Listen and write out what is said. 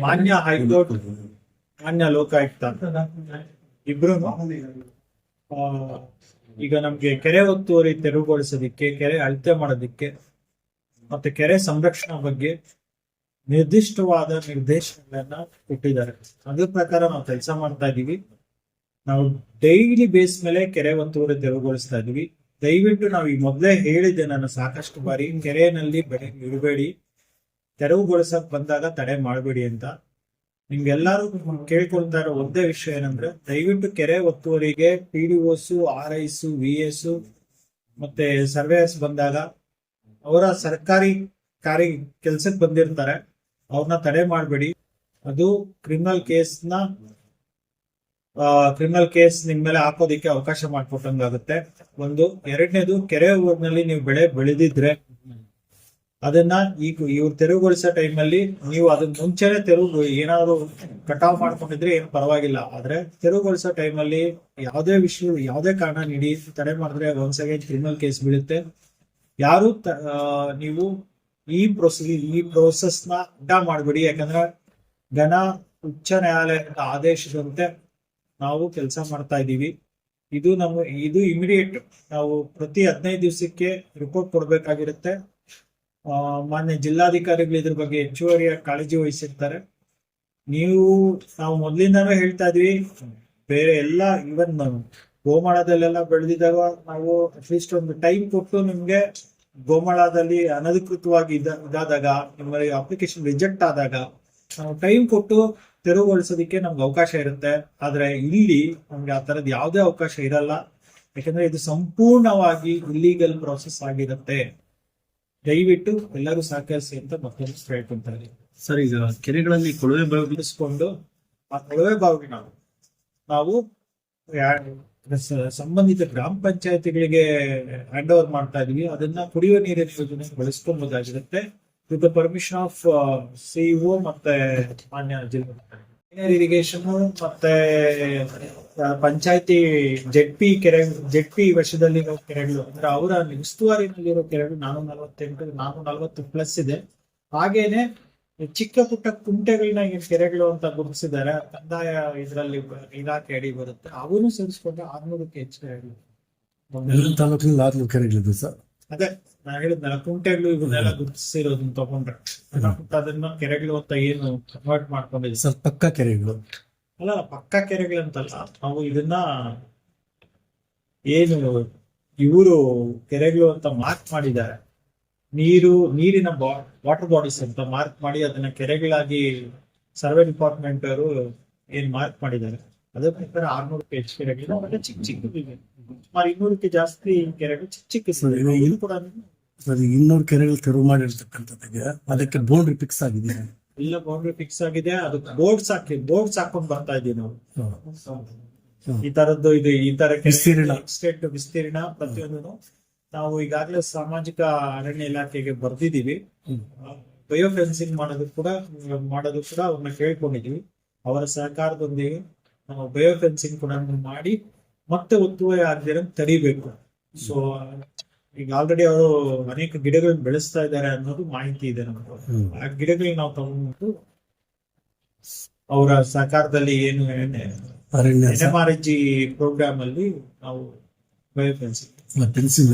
ಮಾನ್ಯ ಹೈಕೋರ್ಟ್ ಮಾನ್ಯ ಲೋಕಾಯುಕ್ತ ಇಬ್ರು ಈಗ ನಮ್ಗೆ ಕೆರೆ ಒತ್ತುವರಿ ತೆರವುಗೊಳಿಸೋದಿಕ್ಕೆ ಕೆರೆ ಅಳತೆ ಮಾಡೋದಿಕ್ಕೆ ಮತ್ತೆ ಕೆರೆ ಸಂರಕ್ಷಣೆ ಬಗ್ಗೆ ನಿರ್ದಿಷ್ಟವಾದ ನಿರ್ದೇಶನಗಳನ್ನ ಕೊಟ್ಟಿದ್ದಾರೆ. ಅದ್ರ ಪ್ರಕಾರ ನಾವು ಕೆಲಸ ಮಾಡ್ತಾ ಇದೀವಿ. ನಾವು ಡೈಲಿ ಬೇಸ್ ಮೇಲೆ ಕೆರೆ ಒತ್ತುವರಿ ತೆರವುಗೊಳಿಸ್ತಾ ಇದೀವಿ. ದಯವಿಟ್ಟು ನಾವು ಈ ಮೊದಲೇ ಹೇಳಿದ್ದೆ ನಾನು ಸಾಕಷ್ಟು ಬಾರಿ ಕೆರೆಯಲ್ಲಿ ಬೆಳೆ ಇಡಬೇಡಿ ತೆರವುಗೊಳಿಸಕ್ ಬಂದಾಗ ತಡೆ ಮಾಡಬೇಡಿ ಅಂತ. ನಿಮ್ಗೆಲ್ಲಾರು ಕೇಳ್ಕೊಳ್ತಾ ಇರೋ ಒಂದೇ ವಿಷಯ ಏನಂದ್ರೆ, ದಯವಿಟ್ಟು ಕೆರೆ ಒತ್ತುವರಿಗೆ P D Os R Is, V S ಮತ್ತೆ ಸರ್ವೇಯರ್ಸ್ ಬಂದಾಗ ಅವರ ಸರ್ಕಾರಿ ಕಾರ್ಯ ಕೆಲ್ಸಕ್ಕೆ ಬಂದಿರ್ತಾರೆ, ಅವ್ರನ್ನ ತಡೆ ಮಾಡಬೇಡಿ. ಅದು ಕ್ರಿಮಿನಲ್ ಕೇಸ್ನ ಕ್ರಿಮಿನಲ್ ಕೇಸ್ ನಿಮ್ ಮೇಲೆ ಹಾಕೋದಿಕ್ಕೆ ಅವಕಾಶ ಮಾಡ್ಕೊಟ್ಟಂಗಾಗುತ್ತೆ. ಒಂದು, ಎರಡನೇದು, ಕೆರೆ ಊರಿನಲ್ಲಿ ನೀವು ಬೆಳೆ ಬೆಳೆದಿದ್ರೆ ಅದನ್ನ ಈಗ ಇವ್ರು ತೆರವುಗೊಳಿಸೋ ಟೈಮಲ್ಲಿ ನೀವು ಅದನ್ನ ಮುಂಚೆನೆ ತೆರವು ಏನಾದ್ರು ಕಟಾವ್ ಮಾಡ್ಕೊಂಡಿದ್ರೆ ಏನು ಪರವಾಗಿಲ್ಲ. ಆದ್ರೆ ತೆರವುಗೊಳಿಸೋ ಟೈಮಲ್ಲಿ ಯಾವುದೇ ವಿಷಯ, ಯಾವುದೇ ಕಾರಣ ನೀಡಿ ತಡೆ ಮಾಡಿದ್ರೆ ಒಂದ್ ಸೆಕೆಂಡ್ ಕ್ರಿಮಿನಲ್ ಕೇಸ್ ಬೀಳುತ್ತೆ. ಯಾರು ನೀವು ಈ ಪ್ರೊಸೀ ಈ ಪ್ರೋಸೆಸ್ನ ಅಡ್ಡ ಮಾಡಬೇಡಿ. ಯಾಕಂದ್ರೆ ಘನ ಉಚ್ಚ ನ್ಯಾಯಾಲಯದ ಆದೇಶದಂತೆ ನಾವು ಕೆಲಸ ಮಾಡ್ತಾ ಇದ್ದೀವಿ. ಇದು ನಮ್ಮ ಇದು ಇಮಿಡಿಯೇಟ್ ನಾವು ಪ್ರತಿ ಹದಿನೈದು ದಿವಸಕ್ಕೆ ರಿಪೋರ್ಟ್ ಕೊಡ್ಬೇಕಾಗಿರುತ್ತೆ. ಮಾನ್ಯ ಜಿಲ್ಲಾಧಿಕಾರಿಗಳು ಇದ್ರ ಬಗ್ಗೆ ಹೆಚ್ಚುವರಿ ಕಾಳಜಿ ವಹಿಸಿರ್ತಾರೆ. ನೀವು, ನಾವು ಮೊದ್ಲಿಂದಾನು ಹೇಳ್ತಾ ಇದ್ವಿ, ಬೇರೆ ಎಲ್ಲ ಇವನ್ ಗೋಮಾಳದಲ್ಲೆಲ್ಲ ಬೆಳೆದಿದಾಗ ನಾವು ಅಟ್ಲೀಸ್ಟ್ ಒಂದು ಟೈಮ್ ಕೊಟ್ಟು ನಿಮ್ಗೆ ಗೋಮಾಳದಲ್ಲಿ ಅನಧಿಕೃತವಾಗಿ ಇದ, ಇದಾದಾಗ ನಿಮ್ಮ ಅಪ್ಲಿಕೇಶನ್ ರಿಜೆಕ್ಟ್ ಆದಾಗ ನಾವು ಟೈಮ್ ಕೊಟ್ಟು ತೆರವುಗೊಳಿಸೋದಕ್ಕೆ ನಮ್ಗೆ ಅವಕಾಶ ಇರುತ್ತೆ. ಆದ್ರೆ ಇಲ್ಲಿ ನಮ್ಗೆ ಆ ತರದ್ ಯಾವುದೇ ಅವಕಾಶ ಇರಲ್ಲ. ಯಾಕಂದ್ರೆ ಇದು ಸಂಪೂರ್ಣವಾಗಿ ಇಲ್ಲೀಗಲ್ ಪ್ರಾಸೆಸ್ ಆಗಿರುತ್ತೆ. ದಯವಿಟ್ಟು ಎಲ್ಲರೂ ಸಹಕರಿಸಿ ಅಂತ ಮತ್ತೊಂದು ಹೇಳ್ಕೊಂತಾರೆ ಸರ್ ಈಗ ಕೆರೆಗಳಲ್ಲಿ ಕೊಳವೆ ಬಾವಿ ಬಿಡಿಸ್ಕೊಂಡು ಆ ಕೊಳವೆ ಬಾವಿಗೆ ನಾವು ನಾವು ಸಂಬಂಧಿತ ಗ್ರಾಮ ಪಂಚಾಯತಿಗಳಿಗೆ ಹ್ಯಾಂಡ್ ಓವರ್ ಮಾಡ್ತಾ ಇದೀವಿ. ಅದನ್ನ ಕುಡಿಯುವ ನೀರಿನ ಯೋಜನೆ ಬಳಸ್ಕೊಬಹುದಾಗಿರುತ್ತೆ. ವಿತ್ ಪರ್ಮಿಷನ್ ಆಫ್ ಸಿಇಒ ಮತ್ತೆ ಮಾನ್ಯ ಜಿಲ್ಲಾ ಇರಿಗೇಷನ್ ಮತ್ತೆ ಪಂಚಾಯತಿ ಜೆಡ್ ಪಿ ಕೆರೆ ಜೆಡ್ ಪಿ ಕೆರೆಗಳು, ಅಂದ್ರೆ ಅವರ ಉಸ್ತುವಾರಿನಲ್ಲಿರೋ ಕೆರೆಗಳು ನಾನೂರ ನಲವತ್ತೆಂಟು, ನಾನೂರ ನಲವತ್ತು ಪ್ಲಸ್ ಇದೆ. ಹಾಗೇನೆ ಚಿಕ್ಕ ಪುಟ್ಟ ಕುಂಟೆಗಳನ್ನ ಏನ್ ಕೆರೆಗಳು ಅಂತ ಗುರುತಿಸಿದ್ದಾರೆ. ಕಂದಾಯ ಇದರಲ್ಲಿ ಇಲಾಖೆ ಅಡಿ ಬರುತ್ತೆ. ಅವನು ಸೇರಿಸ್ಕೊಂಡ್ರೆ ಆರ್ನೂರಕ್ಕೆ ಹೆಚ್ಚು ತಾಲೂಕಿನಲ್ಲಿ ಆರ್ನೂರು ಕೆರೆಗಳಿದೆ ಸರ್. ಅದೇ ನಾ ಹೇಳಿದ್ನಲ್ಲ ಕುಂಟೆಗಳು ಇವನ್ನೆಲ್ಲ ಗುರುತಿಸಿರೋದನ್ನ ತಗೊಂಡ್ರೆ. ಅದನ್ನ ಕೆರೆಗಳು ಅಂತ ಏನು ಕನ್ವರ್ಟ್ ಮಾಡ್ಕೊಂಡಿದ್ವಿ ಸರ್ ಪಕ್ಕ ಕೆರೆಗಳು ಅಲ್ಲ ಪಕ್ಕ ಕೆರೆಗಳಂತಲ್ಲ ನಾವು ಇದನ್ನ ಏನು ಇವರು ಕೆರೆಗಳು ಅಂತ ಮಾರ್ಕ್ ಮಾಡಿದ್ದಾರೆ. ನೀರು ನೀರಿನ ವಾಟರ್ ಬಾಡೀಸ್ ಅಂತ ಮಾರ್ಕ್ ಮಾಡಿ ಅದನ್ನ ಕೆರೆಗಳಾಗಿ ಸರ್ವೆ ಡಿಪಾರ್ಟ್ಮೆಂಟ್ ಅವರು ಏನ್ ಮಾರ್ಕ್ ಮಾಡಿದ್ದಾರೆ. ಅದೇ ಪ್ರಕಾರ ಎಚ್ ಹೆಚ್ಚು ಕೆರೆಗಳು ಚಿಕ್ಕ ಚಿಕ್ಕದಿವೆ ಸುಮಾರು ಇನ್ನೂರಕ್ಕೆ ಜಾಸ್ತಿ ಕೆರೆಗಳು ಚಿಕ್ಕ ಚಿಕ್ಕ ಇದು ಕೂಡ ಸರ್ ಇನ್ನೂರು ಕೆರೆಗಳು ತೆರವು ಮಾಡಿರ್ತಕ್ಕಂಥದ್ದಿದೆ ಅದಕ್ಕೆ ಬೌಂಡ್ರಿ ಫಿಕ್ಸ್ ಆಗಿದೆ. ಇಲ್ಲ ಬೌಂಡ್ರಿ ಫಿಕ್ಸ್ ಆಗಿದೆ. ಅದು ಬೋರ್ಡ್ಸ್ ಹಾಕಿ ಬೋರ್ಡ್ಸ್ ಹಾಕೊಂಡ್ ಬರ್ತಾ ಇದೀವಿ ನಾವು. ಈ ತರದ್ದು ಇದು ಈ ತರ ವಿಸ್ತೀರ್ಣ. ಸ್ಟೇಟ್ ವಿಸ್ತೀರ್ಣ ಪ್ರತಿಯೊಂದು ನಾವು ಈಗಾಗಲೇ ಸಾಮಾಜಿಕ ಅರಣ್ಯ ಇಲಾಖೆಗೆ ಬರ್ದಿದೀವಿ ಬಯೋ ಫೆನ್ಸಿಂಗ್ ಮಾಡೋದು ಕೂಡ ಮಾಡೋದು ಕೂಡ ಅವ್ರನ್ನ ಕೇಳ್ಕೊಂಡಿದೀವಿ ಅವರ ಸಹಕಾರದೊಂದಿಗೆ ನಾವು ಬಯೋ ಫೆನ್ಸಿಂಗ್ ಕೂಡ ಮಾಡಿ ಮತ್ತೆ ಒತ್ತುವರಿ ಆಗದಿರ ತಡಿಬೇಕು. ಸೊ ಈಗ ಆಲ್ರೆಡಿ ಅವರು ಅನೇಕ ಗಿಡಗಳನ್ನ ಬೆಳೆಸ್ತಾ ಇದ್ದಾರೆ ಅನ್ನೋದು ಮಾಹಿತಿ ಇದೆ ನಮ್ಗೆ. ಆ ಗಿಡಗಳಿಗೆ ನಾವು ತಗೊಂಡು ಅವರ ಸಹಕಾರದಲ್ಲಿ ಏನು N M R G programme ಅಲ್ಲಿ ನಾವು ಪೆನ್ಸಿಲ್